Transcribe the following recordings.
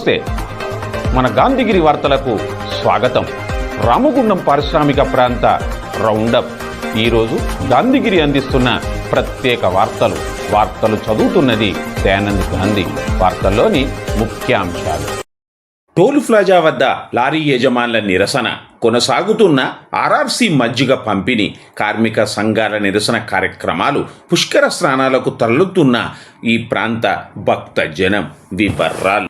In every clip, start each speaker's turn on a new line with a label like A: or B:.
A: నమస్తే. మన గాంధీగిరి వార్తలకు స్వాగతం. రామగుండం పారిశ్రామిక ప్రాంత రౌండప్. ఈరోజు గాంధీగిరి అందిస్తున్న ప్రత్యేక వార్తలు. వార్తలు చదువుతున్నది దయానంద్ గాంధీ. వార్తల్లోని ముఖ్యాంశాలు. టోల్ ప్లాజా వద్ద లారీ యజమానుల నిరసన. కొనసాగుతున్న ఆర్ఆర్సీ మజ్జిగ పంపిణీ కార్మిక సంఘాల నిరసన కార్యక్రమాలు పుష్కర స్నానాలకు తరలుతున్న ఈ ప్రాంత భక్త జనం విపర్రాలు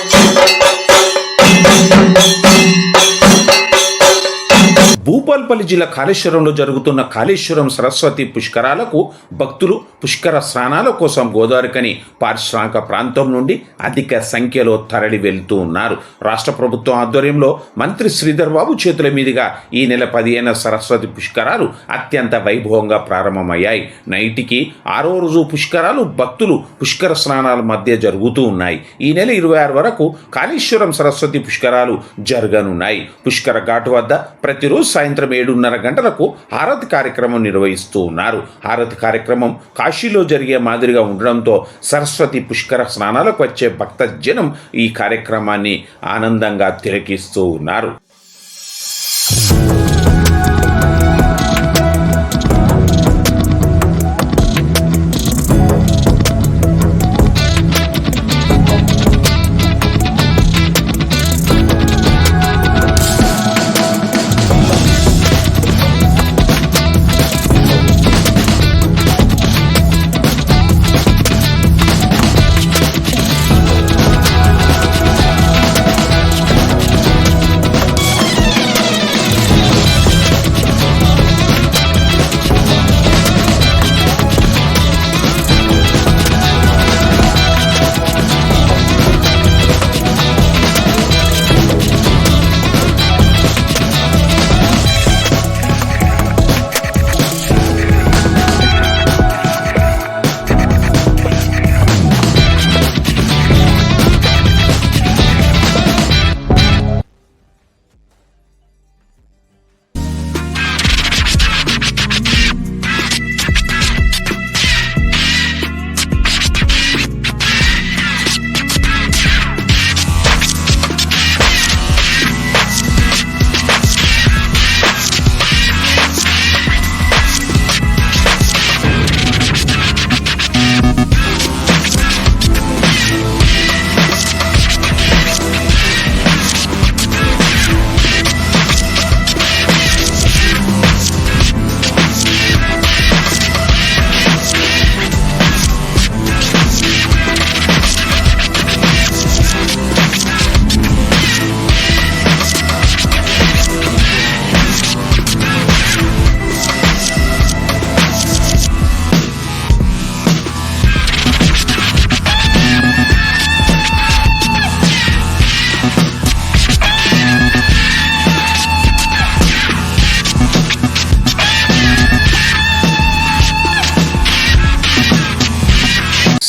A: Bhupalpally జిల్లా కాళేశ్వరంలో జరుగుతున్న కాళేశ్వరం సరస్వతి పుష్కరాలకు భక్తులు పుష్కర స్నానాల కోసం గోదావరికని పారిశ్రామిక ప్రాంతం నుండి అధిక సంఖ్యలో తరలి వెళ్తూ ఉన్నారు. రాష్ట్ర ప్రభుత్వం ఆధ్వర్యంలో మంత్రి శ్రీధర్ బాబు చేతుల మీదుగా ఈ నెల పదిహేన సరస్వతి పుష్కరాలు అత్యంత వైభవంగా ప్రారంభమయ్యాయి. నైటికి ఆరో రోజు పుష్కరాలు భక్తులు పుష్కర స్నానాల మధ్య జరుగుతూ ఉన్నాయి. ఈ నెల ఇరవై ఆరు వరకు కాళేశ్వరం సరస్వతి పుష్కరాలు జరగనున్నాయి. పుష్కర ఘాటు వద్ద ప్రతిరోజు సాయంత్రం ఏడున్నర గంటలకు హారతి కార్యక్రమం నిర్వహిస్తూ ఉన్నారు. హారతి కార్యక్రమం కాశీలో జరిగే మాదిరిగా ఉండడంతో సరస్వతి పుష్కర స్నానాలకు వచ్చే భక్త జనం ఈ కార్యక్రమాన్ని ఆనందంగా తిలకిస్తూ ఉన్నారు.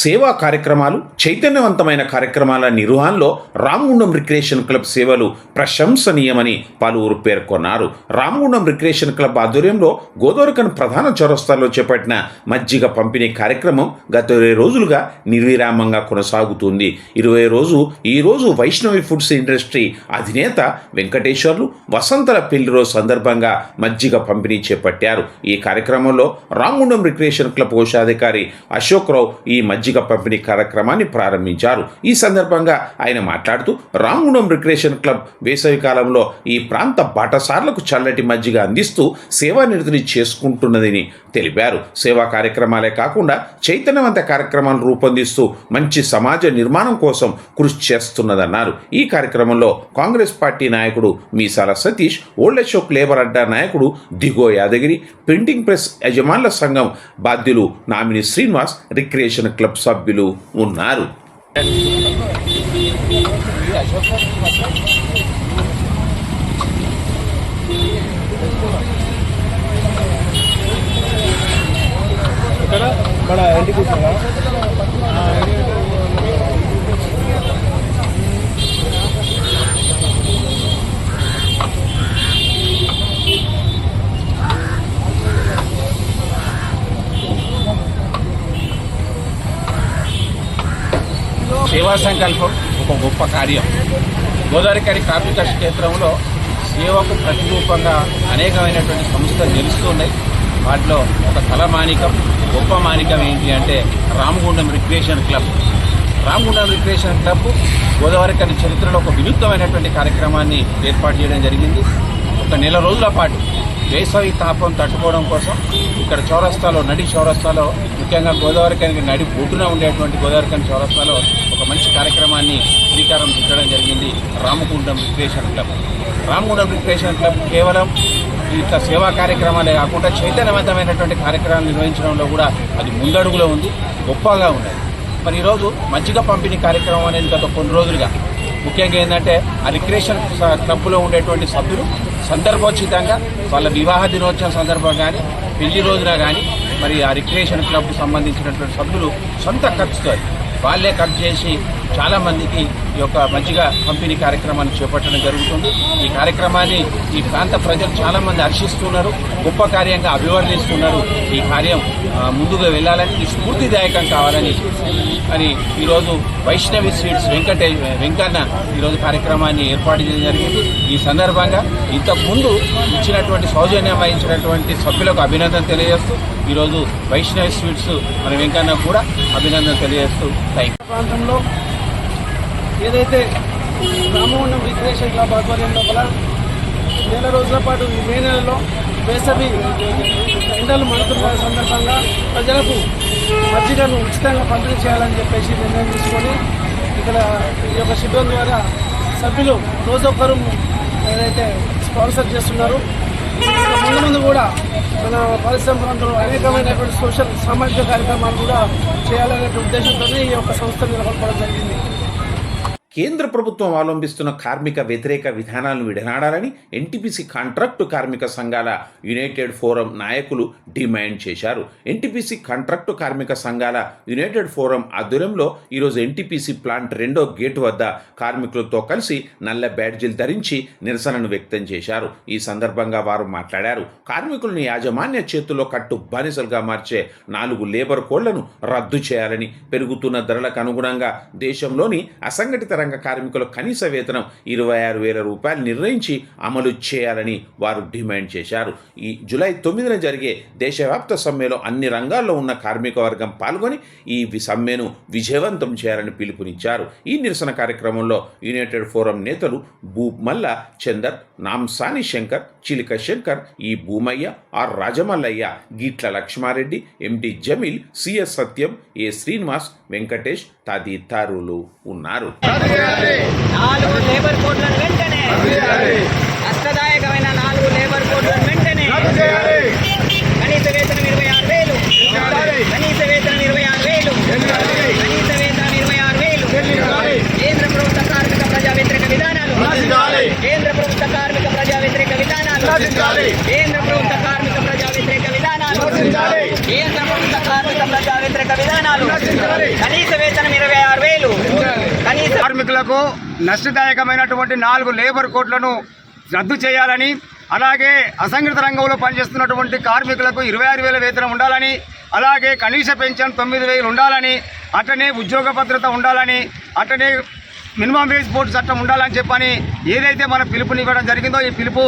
A: సేవా కార్యక్రమాలు చైతన్యవంతమైన కార్యక్రమాల నిర్వహణలో రామగుండం రిక్రియేషన్ క్లబ్ సేవలు ప్రశంసనీయమని పలువురు పేర్కొన్నారు. రామగుండం రిక్రియేషన్ క్లబ్ ఆధ్వర్యంలో గోదావరికన్ ప్రధాన చౌరస్తాలో చేపట్టిన మజ్జిగ పంపిణీ కార్యక్రమం గత ఇరవై రోజులుగా నిర్విరామంగా కొనసాగుతుంది. ఇరవై రోజు ఈ రోజు వైష్ణవి ఫుడ్స్ ఇండస్ట్రీ అధినేత వెంకటేశ్వర్లు వసంతల పెళ్ళి రోజు సందర్భంగా మజ్జిగ పంపిణీ చేపట్టారు. ఈ కార్యక్రమంలో రామగుండం రిక్రియేషన్ క్లబ్ కోశాధికారి అశోక్ రావు ఈ మజ్జిగ పంపిణీ కార్యక్రమాన్ని ప్రారంభించారు. ఈ సందర్భంగా ఆయన మాట్లాడుతూ రామగుండం రిక్రియేషన్ క్లబ్ వేసవి కాలంలో ఈ ప్రాంత బాటసార్లకు చల్లటి మజ్జిగ అందిస్తూ సేవానిరతిని చేసుకుంటున్నదని తెలిపారు. సేవా కార్యక్రమాలే కాకుండా చైతన్యవంత కార్యక్రమాలు రూపొందిస్తూ మంచి సమాజ నిర్మాణం కోసం కృషి చేస్తున్నదన్నారు. ఈ కార్యక్రమంలో కాంగ్రెస్ పార్టీ నాయకుడు మీసాల సతీష్ ఓల్డ్ అశోక్ లేబర్ అడ్డా నాయకుడు దిగో యాదగిరి ప్రింటింగ్ ప్రెస్ యజమానుల సంఘం బాధ్యులు నామిని శ్రీనివాస్ రిక్రియేషన్ క్లబ్ సభ్యులు ఉన్నారు.
B: ఇక్కడ ఇంటికి కూర్చున్నా
C: సేవా సంకల్పం ఒక గొప్ప కార్యం. గోదావరికరి కార్మిక క్షేత్రంలో సేవకు ప్రతిరూపంగా అనేకమైనటువంటి సంస్థలు నిలుస్తున్నాయి. వాటిలో ఒక తలమానికం గొప్ప మానికం ఏంటి అంటే Ramagundam recreation club. Ramagundam recreation club Godavarikhani చరిత్రలో ఒక వినూత్నమైనటువంటి కార్యక్రమాన్ని ఏర్పాటు చేయడం జరిగింది. ఒక నెల రోజుల పాటు వేసవి తాపం తట్టుకోవడం కోసం ఇక్కడ చౌరస్తాలో నడి చౌరస్తాలో ముఖ్యంగా గోదావరి కనికి నడి బొడ్డున ఉండేటువంటి గోదావరి కని చౌరస్తాలో ఒక మంచి కార్యక్రమాన్ని శ్రీకారం చుట్టడం జరిగింది Ramagundam recreation club. Ramagundam recreation club కేవలం ఇట్లా సేవా కార్యక్రమాలే కాకుండా చైతన్యవంతమైనటువంటి కార్యక్రమాలు నిర్వహించడంలో కూడా అది ముందడుగులో ఉంది గొప్పగా ఉన్నది. మరి ఈరోజు మజ్జిగ పంపిణీ కార్యక్రమం అనేది గత కొన్ని రోజులుగా ముఖ్యంగా ఏంటంటే ఆ రిక్రియేషన్ క్లబ్లో ఉండేటువంటి సభ్యులు సందర్భోచితంగా వాళ్ళ వివాహ దినోత్సవం సందర్భంగా కానీ పెళ్ళి రోజున కానీ మరి ఆ రిక్రియేషన్ క్లబ్కు సంబంధించినటువంటి సభ్యులు సొంత ఖర్చుతో వాళ్ళే కట్ చేసి చాలా మందికి ఈ యొక్క మంచిగా పంపిణీ కార్యక్రమాన్ని చేపట్టడం జరుగుతుంది. ఈ కార్యక్రమాన్ని ఈ ప్రాంత ప్రజలు చాలా మంది హర్షిస్తున్నారు గొప్ప కార్యంగా అభివర్ణిస్తున్నారు. ఈ కార్యం ముందుగా వెళ్ళాలని ఈ స్ఫూర్తిదాయకం కావాలని అని ఈరోజు వైష్ణవి స్వీట్స్ వెంకటే వెంకన్న ఈరోజు కార్యక్రమాన్ని ఏర్పాటు చేయడం జరిగింది. ఈ సందర్భంగా ఇంతకుముందు ఇచ్చినటువంటి సౌజన్యం వహించినటువంటి సభ్యులకు అభినందన తెలియజేస్తూ ఈరోజు వైష్ణవ స్వీట్స్ మన వెంకన్న కూడా అభినందన తెలియజేస్తూ థ్యాంక్
B: ప్రాంతంలో ఏదైతే రామగుండం రిక్రియేషన్ క్లబ్ ఆధ్వర్యం లోపల నెల రోజుల పాటు ఈ మే నెలలో వేసవి ఎండలు మండుతున్న సందర్భంగా ప్రజలకు మజ్జిగను ఉచితంగా పంపిణీ చేయాలని చెప్పేసి నిర్ణయం తీసుకొని ఇక్కడ ఈ యొక్క శిబిరం ద్వారా సభ్యులు రోజొక్కరు ఏదైతే స్పాన్సర్ చేస్తున్నారు. చాలా మంది కూడా మన పరిశ్రమ ప్రాంతంలో అనేకమైనటువంటి సోషల్ సామాజిక కార్యక్రమాలు కూడా చేయాలనే ఉద్దేశంతోనే ఈ యొక్క సంస్థ నెలకొల్పడం జరిగింది.
A: కేంద్ర ప్రభుత్వం అవలంబిస్తున్న కార్మిక వ్యతిరేక విధానాలను విడనాడాలని ఎన్టీపీసీ కాంట్రాక్టు కార్మిక సంఘాల యునైటెడ్ ఫోరం నాయకులు డిమాండ్ చేశారు. ఎన్టీపీసీ కాంట్రాక్టు కార్మిక సంఘాల యునైటెడ్ ఫోరం ఆధ్వర్యంలో ఈరోజు ఎన్టీపీసీ ప్లాంట్ రెండో గేట్ వద్ద కార్మికులతో కలిసి నల్ల బ్యాడ్జీలు ధరించి నిరసనను వ్యక్తం చేశారు. ఈ సందర్భంగా వారు మాట్లాడారు. కార్మికులను యాజమాన్య చేతుల్లో కట్టు బానిసలుగా మార్చే నాలుగు లేబర్ కోళ్ళను రద్దు చేయాలని పెరుగుతున్న ధరలకు అనుగుణంగా దేశంలోని అసంఘటిత రంగ కార్మికుల కనీస వేతనం ఇరవై ఆరు వేల రూపాయలు నిర్ణయించి అమలు చేయాలని వారు డిమాండ్ చేశారు. ఈ జూలై తొమ్మిదిన జరిగే దేశవ్యాప్త సమ్మెలో అన్ని రంగాల్లో ఉన్న కార్మిక వర్గం పాల్గొని ఈ వి- సమ్మెను విజయవంతం చేయాలని పిలుపునిచ్చారు. ఈ నిరసన కార్యక్రమంలో యునైటెడ్ ఫోరం నేతలు Bhumalla Chander నామ్సాని Shankar Chilika Shankar E Bhoomaiah R Rajamallaiah Geetla Lakshmareddy MD Jameel CS Satyam A Srinivas Venkatesh తదితరులు ఉన్నారు
D: నాలుగు లేబర్ కోడ్లను వెంటనే కష్టదాయకమైన నాలుగు లేబర్ కోడ్లను వెంటనే కనీస వేతనం ఇరవై ఆరు వేలు కనీస వేతనం ఇరవై ఆరు వేలు కనీస వేతనం ఇరవై ఆరు వేలు కేంద్ర ప్రభుత్వ కార్మిక ప్రజా వ్యతిరేక విధానాలు కేంద్ర ప్రభుత్వ కార్మిక ప్రజా విధానాలు కేంద్ర ప్రభుత్వ కార్మిక ప్రజా వ్యతిరేక విధానాలు. కేంద్ర ప్రభుత్వ కార్మిక ప్రజా వ్యతిరేక విధానాలు. కనీస వేతనం ఇరవై ఆరు వేలు. కనీస
E: కార్మికులకు నష్టదాయకమైనటువంటి నాలుగు లేబర్ కోడ్లను రద్దు చేయాలని అలాగే అసంఘటిత రంగంలో పనిచేస్తున్నటువంటి కార్మికులకు ఇరవై ఆరు వేల వేతనం ఉండాలని అలాగే కనీస పెన్షన్ తొమ్మిది వేలు ఉండాలని అట్లనే ఉద్యోగ భద్రత ఉండాలని అట్లనే మినిమం వేజ్ బోర్డు చట్టం ఉండాలని చెప్పని ఏదైతే మన పిలుపునివ్వడం జరిగిందో ఈ పిలుపు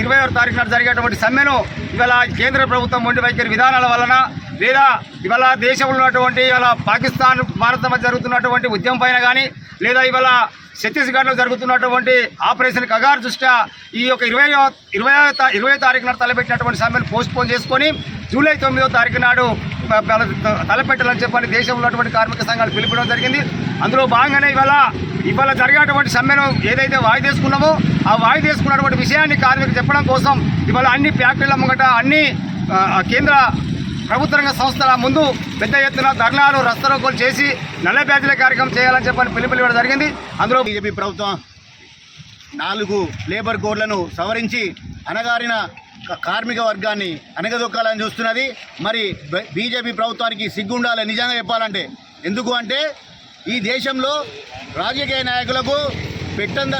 E: ఇరవై ఆరు తారీఖున జరిగేటువంటి సమ్మెను ఇవాళ కేంద్ర ప్రభుత్వం మొండి వైఖరి విధానాల వలన లేదా ఇవాళ దేశంలో ఉన్నటువంటి ఇవాళ పాకిస్తాన్ భారత మధ్య జరుగుతున్నటువంటి ఉద్యమం పైన కానీ లేదా ఇవాళ ఛత్తీస్గఢ్లో జరుగుతున్నటువంటి ఆపరేషన్ కగార్ దృష్ట్యా ఈ యొక్క ఇరవై ఇరవై ఇరవై తారీఖున తలపెట్టినటువంటి సమ్మెను పోస్ట్పోన్ చేసుకొని జూలై తొమ్మిదో తారీఖు నాడు తలపెట్టాలని చెప్పని దేశంలో అటువంటి కార్మిక సంఘాలు పిలిపడం జరిగింది. అందులో భాగంగానే ఇవాళ ఇవాళ జరిగేటువంటి సమ్మెను ఏదైతే వాయిదేసుకున్నామో ఆ వాయిదేసుకున్నటువంటి విషయాన్ని కార్మికులు చెప్పడం కోసం ఇవాళ అన్ని ఫ్యాక్టరీల ముంగట అన్ని కేంద్ర
F: ప్రభుత్వ రంగ సంస్థల ముందు పెద్ద ఎత్తున ధర్నాలు రస్తరోకోలు చేసి నల్ల బ్యాచ్ల కార్యక్రమం చేయాలని చెప్పని పిలుపులు ఇవ్వడం జరిగింది. అందులో
G: బీజేపీ ప్రభుత్వం నాలుగు లేబర్ కోడ్లను సవరించి అనగారిన కార్మిక వర్గాన్ని అనగదొక్కాలని చూస్తున్నది. మరి బీజేపీ ప్రభుత్వానికి సిగ్గుండాలి నిజంగా చెప్పాలంటే. ఎందుకు అంటే ఈ దేశంలో రాజకీయ నాయకులకు పెట్టంద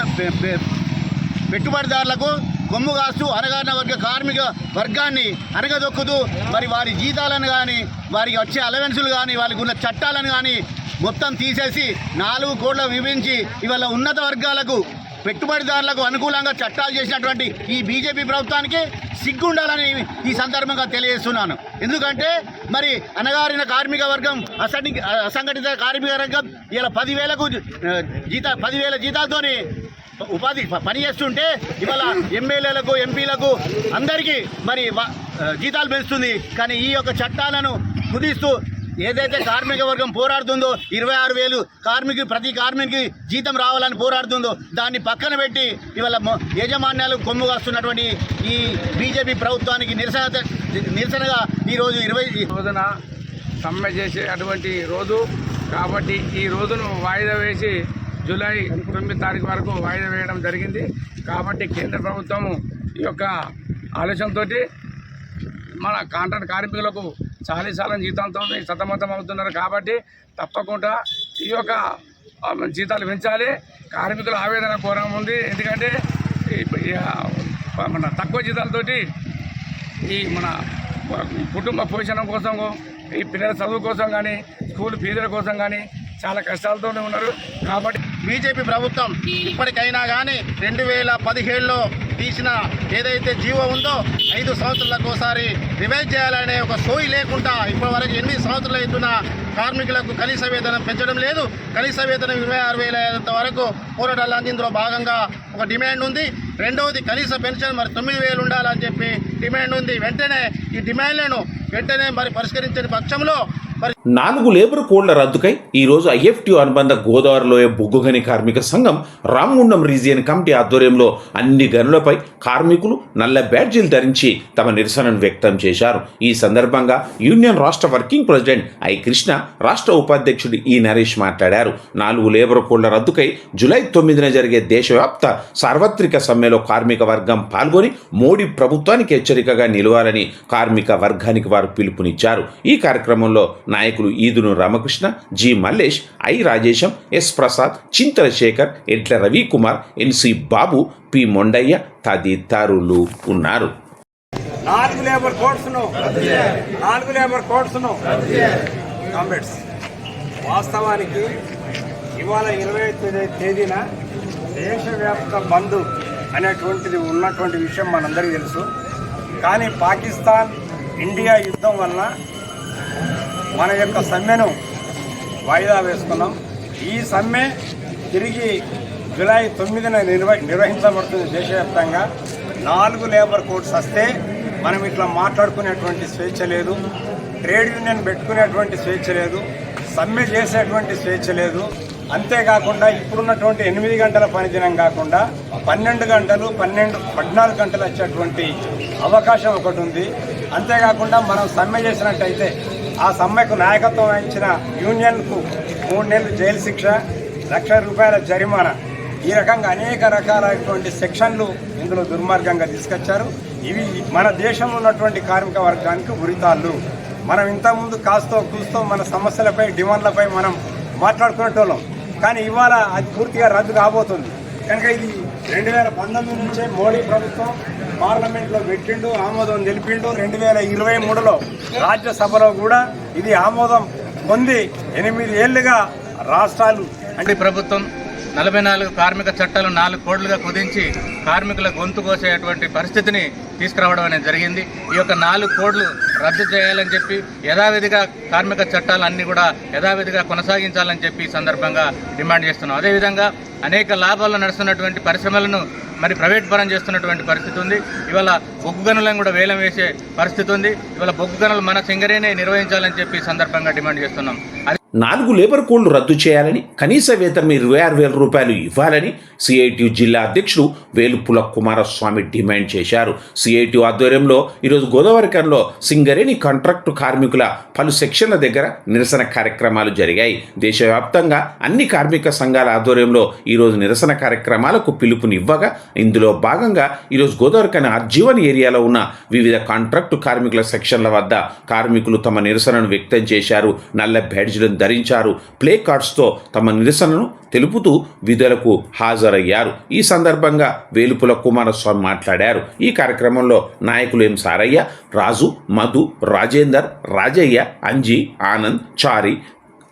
G: పెట్టుబడిదారులకు కొమ్ము కాస్తూ అనగారిన వర్గ కార్మిక వర్గాన్ని అనగదొక్కుతూ మరి వారి జీతాలను కానీ వారికి వచ్చే అలవెన్సులు కానీ వారికి ఉన్న చట్టాలను కానీ మొత్తం తీసేసి నాలుగు కోట్ల విభజించి ఇవాళ ఉన్నత వర్గాలకు పెట్టుబడిదారులకు అనుకూలంగా చట్టాలు చేసినటువంటి ఈ బీజేపీ ప్రభుత్వానికి సిగ్గుండాలని ఈ సందర్భంగా తెలియజేస్తున్నాను. ఎందుకంటే మరి అనగారిన కార్మిక వర్గం అసంఘ అసంఘటిత కార్మిక వర్గం ఇలా పదివేలకు జీత పదివేల జీతాలతోని ఉపాధి ప- పని చేస్తుంటే ఇవాళ ఎమ్మెల్యేలకు ఎంపీలకు అందరికీ మరి జీతాలు పెంచుతుంది. కానీ ఈ యొక్క చట్టాలను కుదిస్తూ ఏదైతే కార్మిక వర్గం పోరాడుతుందో ఇరవై ఆరు వేలు కార్మికు ప్రతి కార్మికుకి జీతం రావాలని పోరాడుతుందో దాన్ని పక్కన పెట్టి ఇవాళ యజమాన్యాలు యాజమాన్యాలు కొమ్ము కాస్తున్నటువంటి ఈ బీజేపీ ప్రభుత్వానికి నిరసన నిరసనగా ఈరోజు ఇరవై
H: రోజున సమ్మె చేసే అటువంటి రోజు కాబట్టి ఈ రోజును వాయిదా వేసి జూలై తొమ్మిది తారీఖు వరకు వాయిదా వేయడం జరిగింది. కాబట్టి కేంద్ర ప్రభుత్వము ఈ యొక్క ఆలోచనతోటి మన కాంట్రాక్ట్ కార్మికులకు చాలీసాలం జీతంతో సతమతం అవుతున్నారు కాబట్టి తప్పకుండా ఈ యొక్క జీతాలు పెంచాలి. కార్మికుల ఆవేదన కోరం ఉంది. ఎందుకంటే మన తక్కువ జీతాలతోటి ఈ మన కుటుంబ పోషణ కోసం ఈ పిల్లల చదువు కోసం కానీ స్కూల్ ఫీజుల కోసం కానీ చాలా కష్టాలతోనే ఉన్నారు. కాబట్టి
G: బీజేపీ ప్రభుత్వం ఇప్పటికైనా కానీ రెండు వేల పదిహేడులో తీసిన ఏదైతే జీవో ఉందో ఐదు సంవత్సరాలకు ఒకసారి రివైజ్ చేయాలనే ఒక సోయి లేకుండా ఇప్పటి వరకు ఎనిమిది సంవత్సరాలు అవుతున్న కార్మికులకు కనీస వేతనం పెంచడం లేదు. కనీస వేతనం ఇరవై ఆరు వేల వరకు పోరాటాలు అందిందులో భాగంగా ఒక డిమాండ్ ఉంది. రెండవది కనీస పెన్షన్ మరి తొమ్మిది వేలు ఉండాలని చెప్పి డిమాండ్ ఉంది. వెంటనే ఈ డిమాండ్లను వెంటనే మరి పరిష్కరించని పక్షంలో
A: నాలుగు లేబర్ కోడ్ల రద్దుకై ఈరోజు ఐఎఫ్టీ అనుబంధ గోదావరిలోయ బొగ్గుగని కార్మిక సంఘం రామగుండం రీజియన్ కమిటీ ఆధ్వర్యంలో అన్ని గనులపై కార్మికులు నల్ల బ్యాడ్జీలు ధరించి తమ నిరసనను వ్యక్తం చేశారు. ఈ సందర్భంగా యూనియన్ రాష్ట్ర వర్కింగ్ ప్రెసిడెంట్ ఐ కృష్ణ రాష్ట్ర ఉపాధ్యక్షుడు ఈ నరేష్ మాట్లాడారు. నాలుగు లేబర్ కోడ్ల రద్దుకై జూలై తొమ్మిదిన జరిగే దేశవ్యాప్త సార్వత్రిక సమ్మెలో కార్మిక వర్గం పాల్గొని మోడీ ప్రభుత్వానికి హెచ్చరికగా నిలవాలని కార్మిక వర్గానికి వారు పిలుపునిచ్చారు. ఈ కార్యక్రమంలో నాయకులు Eedunu Ramakrishna G Mallesh I Rajesham S Prasad Chintala Shekar Edla Ravikumar NC Babu P Mondaiah తదితరులు ఉన్నారు.
F: నాలుగు లేబర్ కోడ్స్ను నాలుగు లేబర్ కోడ్స్ను కామ్రేడ్స్ వాస్తవానికి ఇవాళ ఇరవై తేదీన దేశవ్యాప్త బంద్ అనేటువంటిది ఉన్నటువంటి విషయం మనందరికీ తెలుసు. కానీ పాకిస్తాన్ ఇండియా యుద్ధం వలన మన యొక్క సమ్మెను వాయిదా వేసుకున్నాం. ఈ సమ్మె తిరిగి జూలై తొమ్మిదిన నిర్వ నిర్వహించబడుతుంది దేశవ్యాప్తంగా. నాలుగు లేబర్ కోడ్స్ వస్తే మనం ఇట్లా మాట్లాడుకునేటువంటి స్వేచ్ఛ లేదు. ట్రేడ్ యూనియన్ పెట్టుకునేటువంటి స్వేచ్ఛ లేదు. సమ్మె చేసేటువంటి స్వేచ్ఛ లేదు. అంతేకాకుండా ఇప్పుడున్నటువంటి ఎనిమిది గంటల పనిదినం కాకుండా పన్నెండు గంటలు పన్నెండు పద్నాలుగు గంటలు వచ్చేటువంటి అవకాశం ఒకటి ఉంది. అంతేకాకుండా మనం సమ్మె చేసినట్టయితే ఆ సమ్మెకు నాయకత్వం వహించిన యూనియన్కు మూడు నెలలు జైలు శిక్ష లక్ష రూపాయల జరిమానా. ఈ రకంగా అనేక రకాలైనటువంటి సెక్షన్లు ఇందులో దుర్మార్గంగా తీసుకొచ్చారు. ఇవి మన దేశంలో ఉన్నటువంటి కార్మిక వర్గానికి ఉరితాళ్ళు. మనం ఇంతకుముందు కాస్తో కూస్తో మన సమస్యలపై డిమాండ్లపై మనం మాట్లాడుకునేటోళ్ళం. కానీ ఇవాళ అది పూర్తిగా రద్దు కాబోతుంది. కనుక ఇది రెండు వేల పంతొమ్మిది నుంచే మోడీ ప్రభుత్వం పార్లమెంట్లో పెట్టిండు ఆమోదం తెలిపిండు రెండు వేల ఇరవై మూడులో రాజ్యసభలో కూడా ఇది ఆమోదం పొంది ఎనిమిది ఏళ్ళుగా రాష్ట్రాలు
I: అంటే ప్రభుత్వం నలభై నాలుగు కార్మిక చట్టాలు నాలుగు కోడ్లుగా కుదించి కార్మికుల గొంతు కోసేటువంటి పరిస్థితిని తీసుకురావడం అనేది జరిగింది. ఈ యొక్క నాలుగు కోడ్లు రద్దు చేయాలని చెప్పి యథావిధిగా కార్మిక చట్టాలన్నీ కూడా యథావిధిగా కొనసాగించాలని చెప్పి ఈ సందర్భంగా డిమాండ్ చేస్తున్నాం. అదేవిధంగా అనేక లాభాలు నడుస్తున్నటువంటి పరిశ్రమలను మరి ప్రైవేట్ పరం చేస్తున్నటువంటి పరిస్థితి ఉంది. ఇవాళ బొగ్గు గనులను కూడా వేలం వేసే పరిస్థితి ఉంది. ఇవాళ బొగ్గు గనులు మన సింగరేనే నిర్వహించాలని చెప్పి సందర్భంగా డిమాండ్ చేస్తున్నాం. అది
A: నాలుగు లేబర్ కోళ్ళు రద్దు చేయాలని కనీస వేతనం ఇరవై ఆరు వేల రూపాయలు ఇవ్వాలని సిఐటియు జిల్లా అధ్యక్షుడు వేలుపుల కుమారస్వామి డిమాండ్ చేశారు. సిఐటియు ఆధ్వర్యంలో ఈరోజు గోదావరికంలో సింగరేణి కాంట్రాక్టు కార్మికుల పలు సెక్షన్ల దగ్గర నిరసన కార్యక్రమాలు జరిగాయి. దేశవ్యాప్తంగా అన్ని కార్మిక సంఘాల ఆధ్వర్యంలో ఈరోజు నిరసన కార్యక్రమాలకు పిలుపునివ్వగా ఇందులో భాగంగా ఈరోజు గోదావరికని ఆర్జీవన్ ఏరియాలో ఉన్న వివిధ కాంట్రాక్టు కార్మికుల సెక్షన్ల వద్ద కార్మికులు తమ నిరసనను వ్యక్తం చేశారు. నల్ల బ్యాడ్జ్లను ధరించారు. ప్లే కార్డ్స్తో తమ నిరసనను తెలుపుతూ విధులకు హాజరయ్యారు. ఈ సందర్భంగా వేలుపుల కుమారస్వామి మాట్లాడారు. ఈ కార్యక్రమంలో నాయకులు ఎం సారయ్య రాజు మధు రాజేందర్ రాజయ్య అంజీ ఆనంద్ చారి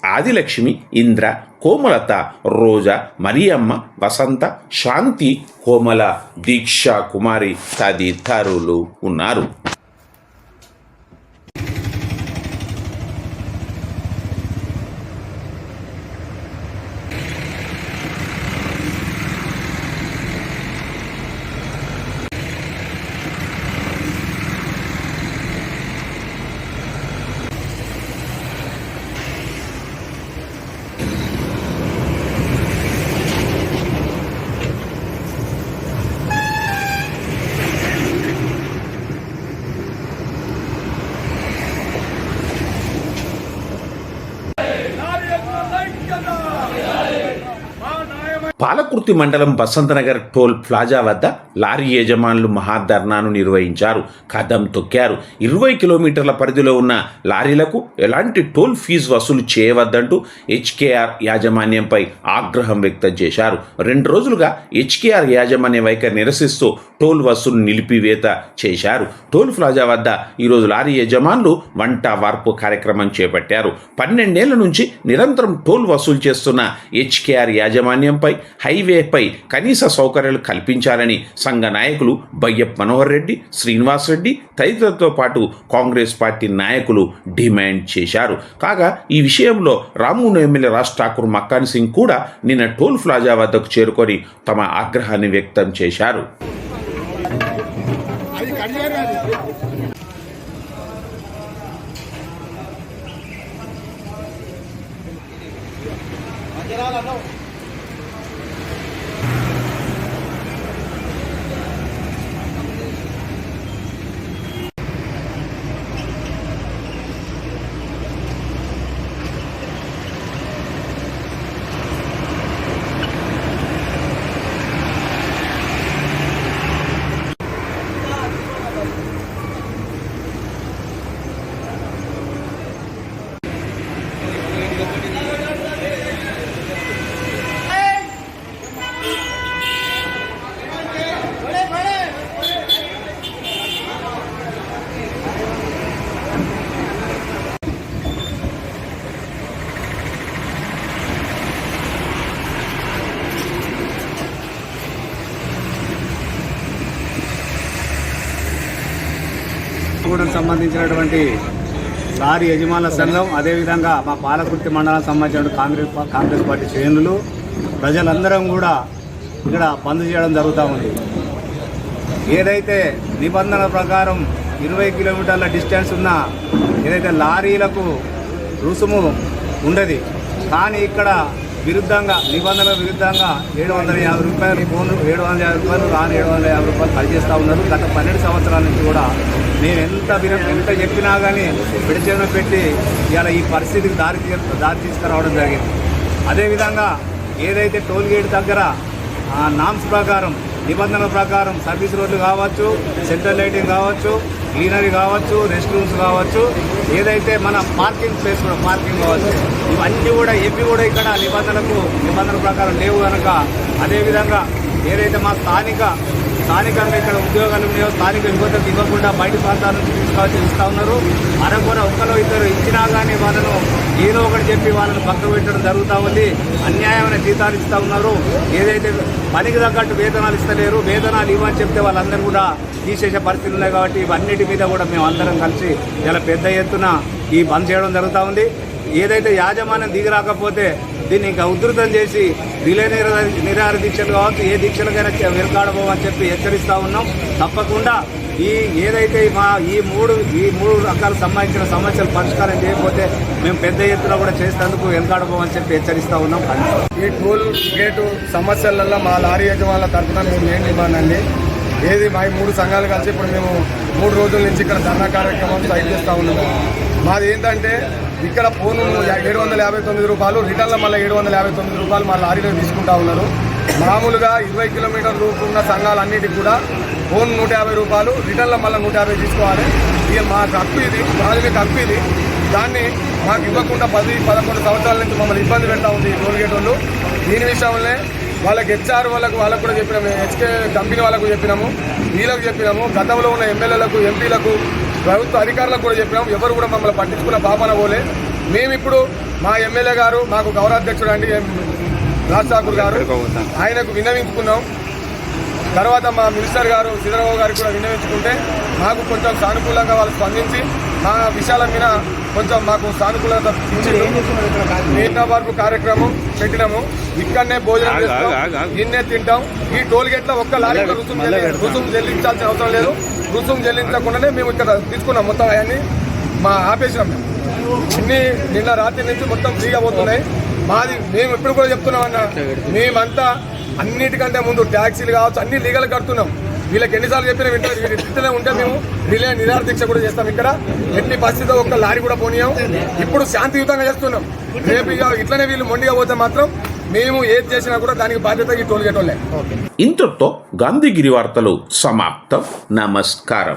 A: ఆదిలక్ష్మి ఇంద్ర కోమలత రోజా మరియమ్మ వసంత శాంతి కోమల దీక్ష కుమారి తదితరులు ఉన్నారు. పాలకుర్తి మండలం బసంతనగర్ టోల్ ప్లాజా వద్ద లారీ యజమానులు మహాధర్నాను నిర్వహించారు. కదం తొక్కారు. ఇరవై కిలోమీటర్ల పరిధిలో ఉన్న లారీలకు ఎలాంటి టోల్ ఫీజు వసూలు చేయవద్దంటూ హెచ్కేఆర్ యాజమాన్యంపై ఆగ్రహం వ్యక్తం చేశారు. రెండు రోజులుగా హెచ్కేఆర్ యాజమాన్య వైఖరి నిరసిస్తూ టోల్ వసూలు నిలిపివేత చేశారు. టోల్ ప్లాజా వద్ద ఈరోజు లారీ యజమానులు వంట వార్పు కార్యక్రమం చేపట్టారు. పన్నెండేళ్ళ నుంచి నిరంతరం టోల్ వసూలు చేస్తున్న హెచ్కేఆర్ యాజమాన్యంపై హైవేపై కనీస సౌకర్యాలు కల్పించాలని సంఘ నాయకులు బయ్యప్ మనోహర్ రెడ్డి శ్రీనివాస్ రెడ్డి తదితరులతో పాటు కాంగ్రెస్ పార్టీ నాయకులు డిమాండ్ చేశారు. కాగా ఈ విషయంలో రామూను ఎమ్మెల్యే రాజ్ ఠాకూర్ మక్కాన్ సింగ్ కూడా నిన్న టోల్ ప్లాజా వద్దకు చేరుకొని తమ ఆగ్రహాన్ని వ్యక్తం చేశారు.
J: కూడా సంబంధించినటువంటి లారీ యజమానుల సంఘం అదేవిధంగా మా పాలకుర్తి మండలానికి సంబంధించిన కాంగ్రెస్ కాంగ్రెస్ పార్టీ శ్రేణులు ప్రజలందరం కూడా ఇక్కడ బంద్ చేయడం జరుగుతూ ఉంది. ఏదైతే నిబంధనల ప్రకారం ఇరవై కిలోమీటర్ల డిస్టెన్స్ ఉన్న ఏదైతే లారీలకు రుసుము ఉండదు కానీ ఇక్కడ విరుద్ధంగా నిబంధనల విరుద్ధంగా ఏడు వందల యాభై రూపాయలు ఫోన్ ఏడు వందల యాభై రూపాయలు రాని ఏడు వందల యాభై రూపాయలు పనిచేస్తూ ఉన్నారు. గత పన్నెండు సంవత్సరాల నుంచి కూడా నేను ఎంత విన ఎంత చెప్పినా కానీ విడిచేన పెట్టి ఇలా ఈ పరిస్థితికి దారి దారి తీసుకురావడం జరిగింది. అదేవిధంగా ఏదైతే టోల్ గేట్ దగ్గర నామ్స్ ప్రకారం నిబంధనల ప్రకారం సర్వీస్ రోడ్లు కావచ్చు సెంట్రల్ లైటింగ్ కావచ్చు గ్రీనరీ కావచ్చు రెస్ట్ రూమ్స్ కావచ్చు ఏదైతే మన పార్కింగ్ ప్లేస్ కూడా పార్కింగ్ కావచ్చు ఇవన్నీ కూడా ఏవి కూడా ఇక్కడ నిబంధనలకు నిబంధనల ప్రకారం లేవు కనుక అదేవిధంగా ఏదైతే మా స్థానిక స్థానికంగా ఇక్కడ ఉద్యోగాలు ఉన్నాయో స్థానిక యువతకు ఇవ్వకుండా బయట ప్రాంతాల నుంచి తీసుకొచ్చి ఇస్తూ ఉన్నారు. అరకొర ఒకరు ఇద్దరు ఇచ్చినా కానీ వాళ్ళను ఏదో ఒకటి చెప్పి వాళ్ళని పక్క పెట్టడం జరుగుతూ ఉంది. అన్యాయమైన జీతాలు ఇస్తూ ఉన్నారు. ఏదైతే పనికి తగ్గట్టు వేతనాలు ఇస్తలేరు వేతనాలు ఇవ్వని చెప్తే వాళ్ళందరూ కూడా తీసేసే పరిస్థితులు ఉన్నాయి కాబట్టి ఇవన్నిటి మీద కూడా మేము అందరం కలిసి ఇలా పెద్ద ఎత్తున ఈ బంద్ చేయడం జరుగుతూ ఉంది. ఏదైతే యాజమాన్యం దిగి రాకపోతే దీన్ని ఇంకా ఉధృతం చేసి రిలే నిరా- నిరాహార దీక్షలు కావచ్చు ఏ దీక్షలకైనా వెనుకాడబోమని చెప్పి హెచ్చరిస్తూ ఉన్నాం. తప్పకుండా ఈ ఏదైతే మా ఈ మూడు ఈ మూడు రకాలకు సంబంధించిన సమస్యలు పరిష్కారం చేయకపోతే మేము పెద్ద ఎత్తున కూడా చేసేందుకు వెనుకాడబోమని చెప్పి హెచ్చరిస్తూ ఉన్నాం.
F: ఈ టోల్ గేటు సమస్యలలో మా లారీ యజమానుల తరఫున మేము ఏం డిమాండ్ ఏది మా మూడు సంఘాలు కలిసి ఇప్పుడు మేము మూడు రోజుల నుంచి ఇక్కడ ధర్నా కార్యక్రమం సైడ్ చేస్తూ ఉన్నాము. మాది ఏంటంటే ఇక్కడ ఫోన్ ఏడు వందల యాభై తొమ్మిది రూపాయలు రిటర్న్లో మళ్ళీ ఏడు వందల యాభై తొమ్మిది రూపాయలు మా లారీలో తీసుకుంటా ఉన్నారు. మామూలుగా ఇరవై కిలోమీటర్ రూపు ఉన్న సంఘాలన్నిటికి కూడా ఫోన్ నూట యాభై రూపాయలు రిటర్న్లో మళ్ళీ నూట యాభై తీసుకోవాలి. ఇక మాకు హక్కు ఇది ప్రాథమిక హక్కు ఇది. దాన్ని మాకు ఇవ్వకుండా పది పదకొండు సంవత్సరాల నుంచి మమ్మల్ని ఇబ్బంది పెడతా ఉంది టోల్గేట్ వాళ్ళు. దీని విషయంలో వాళ్ళకి హెచ్ఆర్ వాళ్ళకు వాళ్ళకు కూడా చెప్పినాము. హెచ్కే కంపెనీ వాళ్ళకు చెప్పినాము. వీళ్ళకు చెప్పినాము. గతంలో ఉన్న ఎమ్మెల్యేలకు ఎంపీలకు ప్రభుత్వ అధికారులకు కూడా చెప్పినాము. ఎవరు కూడా మమ్మల్ని పట్టించుకున్న పాపన పోలే. మేమిప్పుడు మా ఎమ్మెల్యే గారు మాకు గౌరవాధ్యక్షుడు అండి ఎం- రాజ్ గారు. ఆయనకు విన్నవించుకున్నాం. తర్వాత మా మినిస్టర్ గారు సిద్ధరావు గారికి కూడా విన్నవించుకుంటే మాకు కొంచెం సానుకూలంగా వాళ్ళు స్పందించి మా విషయాల మీద కొంచెం మాకు సానుకూలత మీనా వరకు కార్యక్రమం పెట్టినాము. ఇక్కడనే భోజనం చేస్తాం. ఇన్నే తింటాం. ఈ టోల్ గేట్లో ఒక్క లారీ రుసుము చెల్లి- రుసుము చెల్లించాల్సిన అవసరం లేదు. రుసుము చెల్లించకుండానే మేము ఇక్కడ తీసుకున్నాం మొత్తం అవన్నీ. మా ఆపేసినాం అన్ని నిన్న రాత్రి నుంచి మొత్తం ఫ్రీగా పోతున్నాయి. మాది మేము ఇప్పుడు కూడా చెప్తున్నాం అన్న మేమంతా అన్నిటికంటే ముందు ట్యాక్సీలు కావచ్చు అన్ని లీగల్ కడుతున్నాం. వీళ్ళకి ఎన్నిసార్లు చెప్పినా వింటారు వీళ్ళు ఇట్లనే ఉంటే మేము. రిలే నిరాహార దీక్ష కూడా చేస్తాం ఇక్కడ. ఎట్టి పరిస్థితిలో ఒక్క లారీ కూడా పోనీయం. ఇప్పుడు శాంతియుతంగా చేస్తున్నాం. రేపు ఇక ఇట్లనే వీళ్ళు మొండిగా పోతే మాత్రం మేము ఏది చేసినా కూడా దానికి బాధ్యత ఈ టోల్ గేట్ వాళ్ళే.
A: ఇంతటితో గాంధీగిరి వార్తలు సమాప్తం. నమస్కారం.